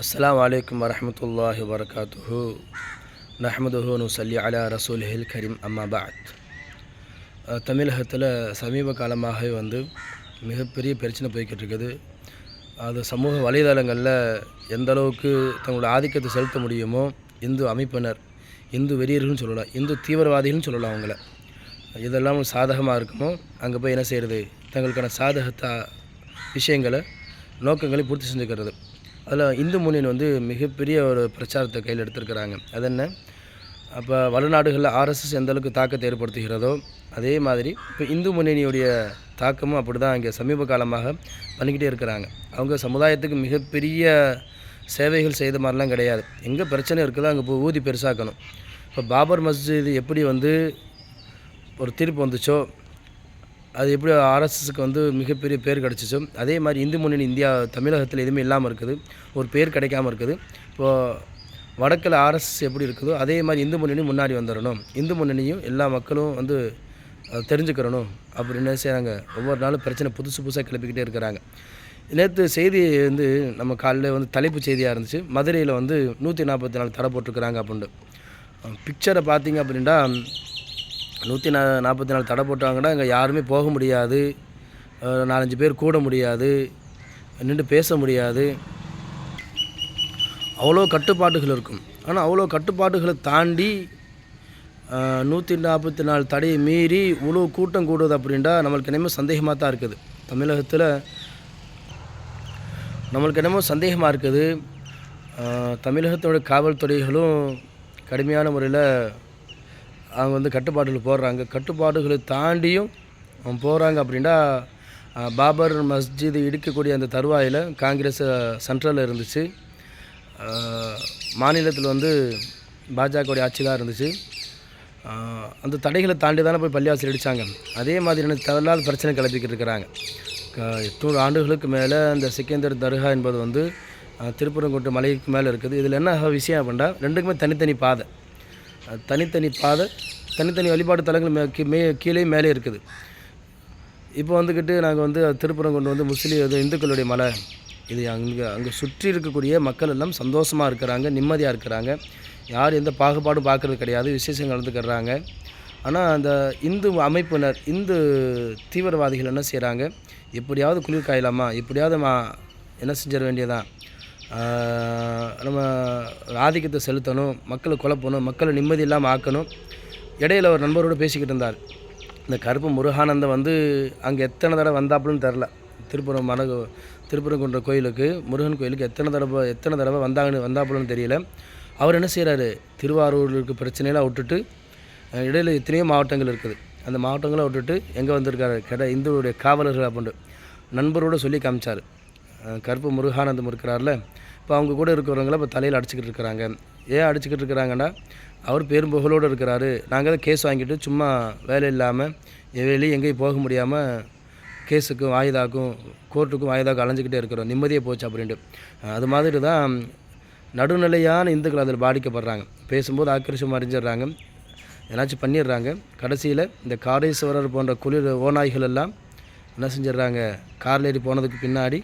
அஸ்லாம் வலைக்கம் வரமத்துல்லாஹி வரகாத்துஹு நஹ்மதுஹு நுசல்லி அலா ரசூலிஹில் கரீம் அம்மாபாத் தமிழகத்தில் சமீப காலமாகவே வந்து மிகப்பெரிய பிரச்சனை போய்கிட்டு இருக்குது அது சமூக வலைதளங்களில் எந்த அளவுக்கு தங்களோட ஆதிக்கத்தை செலுத்த முடியுமோ இந்து அமைப்பினர் இந்து வெறியர்கள்னு சொல்லலாம் இந்து தீவிரவாதிகள்னு சொல்லலாம் அவங்கள. இதெல்லாம் சாதகமாக இருக்குமோ அங்கே போய் என்ன செய்கிறது தங்களுக்கான சாதகத்த விஷயங்களை நோக்கங்களை பூர்த்தி செஞ்சுக்கிறது. அதில் இந்து முன்னணி வந்து மிகப்பெரிய ஒரு பிரச்சாரத்தை கையில் எடுத்திருக்கிறாங்க. அது என்ன? அப்போ வடநாடுகளில் ஆர்எஸ்எஸ் எந்த அளவுக்கு தாக்கத்தை ஏற்படுத்துகிறதோ அதே மாதிரி இப்போ இந்து முன்னணியுடைய தாக்கமும் அப்படி தான் இங்கே சமீப காலமாக பண்ணிக்கிட்டே இருக்கிறாங்க. அவங்க சமுதாயத்துக்கு மிகப்பெரிய சேவைகள் செய்த மாதிரிலாம் கிடையாது. எங்கே பிரச்சனை இருக்குதோ அங்கே போய் ஊதி பெருசாக்கணும். இப்போ பாபர் மஸ்ஜித் எப்படி வந்து ஒரு தீர்ப்பு வந்துச்சோ அது எப்படி ஆர்எஸ்எஸ்க்கு வந்து மிகப்பெரிய பேர் கிடச்சிச்சோ அதே மாதிரி இந்து முன்னணி இந்தியா தமிழகத்தில் எதுவுமே இல்லாமல் இருக்குது. ஒரு பேர் கிடைக்காம இருக்குது. இப்போது வடக்கில் ஆர்எஸ்எஸ் எப்படி இருக்குதோ அதே மாதிரி இந்து முன்னணி முன்னாடி வந்துடணும் இந்து முன்னணியும் எல்லா மக்களும் வந்து தெரிஞ்சுக்கிறணும். அப்படின்னு செய்கிறாங்க ஒவ்வொரு நாளும் பிரச்சனை புதுசு புதுசாக கிளப்பிக்கிட்டே இருக்கிறாங்க. நேற்று செய்தி வந்து நம்ம காலையில் வந்து தலைப்பு செய்தியாக இருந்துச்சு. மதுரையில் வந்து நூற்றி நாற்பத்தி நாலு தடை போட்டிருக்கிறாங்க அப்படின்ட்டு. பிக்சரை பார்த்தீங்க அப்படின்னா நூற்றி நா நாற்பத்தி நாலு தடை போட்டாங்கன்னா இங்கே யாருமே போக முடியாது. நாலஞ்சு பேர் கூட முடியாது. நின்று பேச முடியாது. அவ்வளோ கட்டுப்பாடுகள் இருக்கும். ஆனால் அவ்வளோ கட்டுப்பாடுகளை தாண்டி நூற்றி நாற்பத்தி நாலு தடையை மீறி இவ்வளோ கூட்டம் கூடுது அப்படின்டா நம்மளுக்கு என்னமோ சந்தேகமாக தான் இருக்குது. தமிழகத்தில் நம்மளுக்கு என்னமோ சந்தேகமாக இருக்குது. தமிழகத்தோட காவல்துறைகளும் கடுமையான முறையில் அவங்க வந்து கட்டுப்பாடுகள் போடுறாங்க. கட்டுப்பாடுகளை தாண்டியும் அவங்க போகிறாங்க அப்படின்னா பாபர் மஸ்ஜித் இடிக்கக்கூடிய அந்த தருவாயில் காங்கிரஸ் சென்ட்ரலில் இருந்துச்சு. மாநிலத்தில் வந்து பாஜகவுடைய ஆட்சி தான் இருந்துச்சு அந்த தடைகளை தாண்டி தானே போய் பள்ளிவாசல் அடித்தாங்க அதே மாதிரியான தேவையில்லாத பிரச்சனை கிளப்பிக்கிட்டு இருக்கிறாங்க. எட்நூறு ஆண்டுகளுக்கு மேலே அந்த சிக்கந்தர் தர்கா என்பது வந்து அஹ், மலைக்கு மேலே இருக்குது. இதில் என்ன விஷயம் அப்படின்னா ரெண்டுக்குமே தனித்தனி பாதை. தனித்தனி பாதை தனித்தனி வழிபாடு தலங்கள் மே கீ- மே கீழே மேலே இருக்குது. இப்போ வந்துக்கிட்டு நாங்கள் வந்து திருப்புறம் கொண்டு வந்து முஸ்லீம் இது இந்துக்களுடைய மலை. இது அங்கே அங்கே சுற்றி இருக்கக்கூடிய மக்கள் எல்லாம் சந்தோஷமாக இருக்கிறாங்க நிம்மதியாக இருக்கிறாங்க. யார் எந்த பாகுபாடும் பார்க்குறது கிடையாது விசேஷம் கலந்துக்கிறாங்க ஆனால் அந்த இந்து அமைப்பினர் இந்து தீவிரவாதிகள் என்ன செய்கிறாங்க எப்படியாவது குளிர் காயலாமா? எப்படியாவது மா என்ன செஞ்சிட வேண்டியதான் நம்ம ஆதிக்கத்தை செலுத்தணும் மக்களை குழப்பணும் மக்களை நிம்மதி இல்லாமல் ஆக்கணும். இடையில ஒரு நண்பரோடு பேசிக்கிட்டு இருந்தார். இந்த கருப்பு முருகானந்தம் வந்து அங்கே எத்தனை தடவை வந்தாப்புலன்னு தெரில. திருப்புரம் மன திருப்புரங்குன்ற கோயிலுக்கு முருகன் கோயிலுக்கு எத்தனை தடவை எத்தனை தடவை வந்தாங்கன்னு வந்தாப்புலன்னு தெரியல. அவர் என்ன செய்கிறாரு திருவாரூரில் இருக்க பிரச்சனையெல்லாம் விட்டுட்டு இடையில் இடையில எத்தனையோ மாவட்டங்கள் இருக்குது. அந்த மாவட்டங்களை விட்டுட்டு எங்கே வந்திருக்காரு? கடை இந்துவுடைய காவலர்கள் அப்படின்ட்டு நண்பரோடு சொல்லி காமிச்சார். கருப்பு முருகானந்தம் இருக்கிறார்ல. இப்போ அவங்க கூட இருக்கிறவங்கள இப்போ தலையில் அடிச்சுக்கிட்டு இருக்கிறாங்க. ஏன் அடிச்சுக்கிட்டு இருக்கிறாங்கன்னா அவர் பேரும் புகழோடு இருக்கிறாரு. நாங்கள் தான் கேஸ் வாங்கிட்டு சும்மா வேலை இல்லாமல் வெளியே எங்கேயும் போக முடியாமல் கேஸுக்கும் வாய்தாக்கும் கோர்ட்டுக்கும் வாய்தாக்கும் அலைஞ்சிக்கிட்டே இருக்கிறோம். நிம்மதியாக போச்சு அப்படின்ட்டு. அது மாதிரி தான் நடுநிலையான இந்துக்கள் அதில் பாதிக்கப்படுறாங்க. பேசும்போது ஆக்கிரஷம் அறிஞ்சிடுறாங்க. ஏதாச்சும் பண்ணிடுறாங்க. கடைசியில் இந்த காரேஸ்வரர் போன்ற குளிர் ஓநாய்கள் எல்லாம் என்ன செஞ்சிடுறாங்க? காரில் ஏறி போனதுக்கு பின்னாடி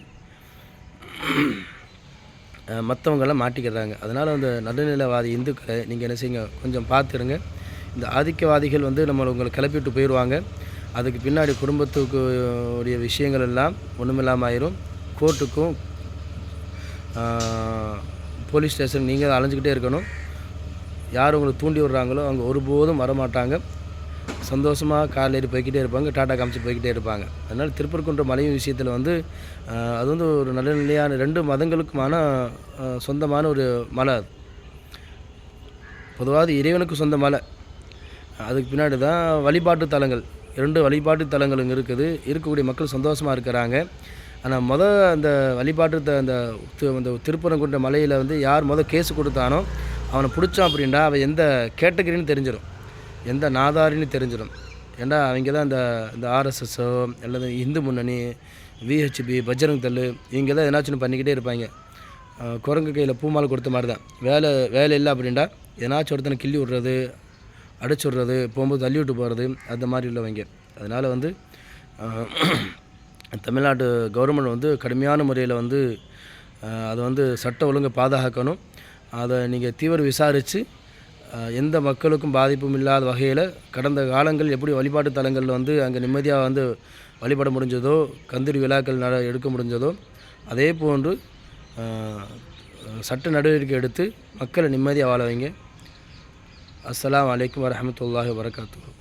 மற்றவங்கெல்லாம் மாட்டிக்கிறாங்க. அதனால் அந்த நடுநிலைவாதி இந்துக்களை நீங்கள் என்ன செய்யுங்க கொஞ்சம் பார்த்துருங்க. இந்த ஆதிக்கவாதிகள் வந்து நம்மளை உங்களை கிளப்பிட்டு போயிடுவாங்க அதுக்கு பின்னாடி குடும்பத்துக்கு உடைய விஷயங்கள் எல்லாம் ஒன்றுமில்லாமல் ஆயிரும். கோர்ட்டுக்கும் போலீஸ் ஸ்டேஷன் நீங்கள் அலைஞ்சிக்கிட்டே இருக்கணும். யார் உங்களை தூண்டி விடுறாங்களோ அவங்க ஒருபோதும் வரமாட்டாங்க. சந்தோஷமாக காரில் ஏறி இருப்பாங்க டாட்டா காமிச்சு போய்கிட்டே இருப்பாங்க. அதனால் திருப்பரங்குன்ற மலையும் விஷயத்தில் வந்து அது வந்து ஒரு நல்ல நிலையான ரெண்டு மதங்களுக்குமான சொந்தமான ஒரு மலை அது. பொதுவாக இறைவனுக்கு சொந்த மலை. அதுக்கு பின்னாடி தான் வழிபாட்டு தலங்கள். இரண்டு வழிபாட்டு தலங்கள் இங்கே இருக்குது. இருக்கக்கூடிய மக்கள் சந்தோஷமாக இருக்கிறாங்க. ஆனால் மொதல் அந்த வழிபாட்டு த அந்த அந்த திருப்பரங்குன்ற மலையில் வந்து யார் மொதல் கேஸ் கொடுத்தானோ அவனை பிடிச்சான் அப்படின்னா அவன் எந்த கேட்டகரின்னு தெரிஞ்சிடும் எந்த நாதாரின்னு தெரிஞ்சிடும். ஏன்னா அவங்க தான் இந்த இந்த ஆர்எஸ்எஸ்ஸோ அல்லது இந்து முன்னணி விஹெச்பி பஜ்ரங் தள்ளு இவங்க தான் எதனாச்சும் பண்ணிக்கிட்டே இருப்பாங்க. குரங்கு கையில் பூமாலை கொடுத்த மாதிரி தான் வேலை வேலை இல்லை அப்படின்டா எதனாச்சும் ஒருத்தனை கிள்ளி விட்றது அடிச்சு விட்றது போகும்போது தள்ளி விட்டு போகிறது அந்த மாதிரி உள்ளவங்க. அதனால் வந்து தமிழ்நாட்டு கவர்மெண்ட் வந்து கடுமையான முறையில் வந்து அதை வந்து சட்ட ஒழுங்கை பாதுகாக்கணும். அதை நீங்கள் தீவிர விசாரித்து எந்த மக்களுக்கும் பாதிப்பும் இல்லாத வகையில் கடந்த காலங்கள் எப்படி வழிபாட்டு தலங்களில் வந்து அங்கே நிம்மதியாக வந்து வழிபட முடிஞ்சதோ கந்திரி விழாக்கள் நட எடுக்க முடிஞ்சதோ அதே போன்று சட்ட நடவடிக்கை எடுத்து மக்களை நிம்மதியாக வாழ வைங்க. அஸ்லாம் வலைக்கம் வரமத்துல்லாஹி வரகாத்து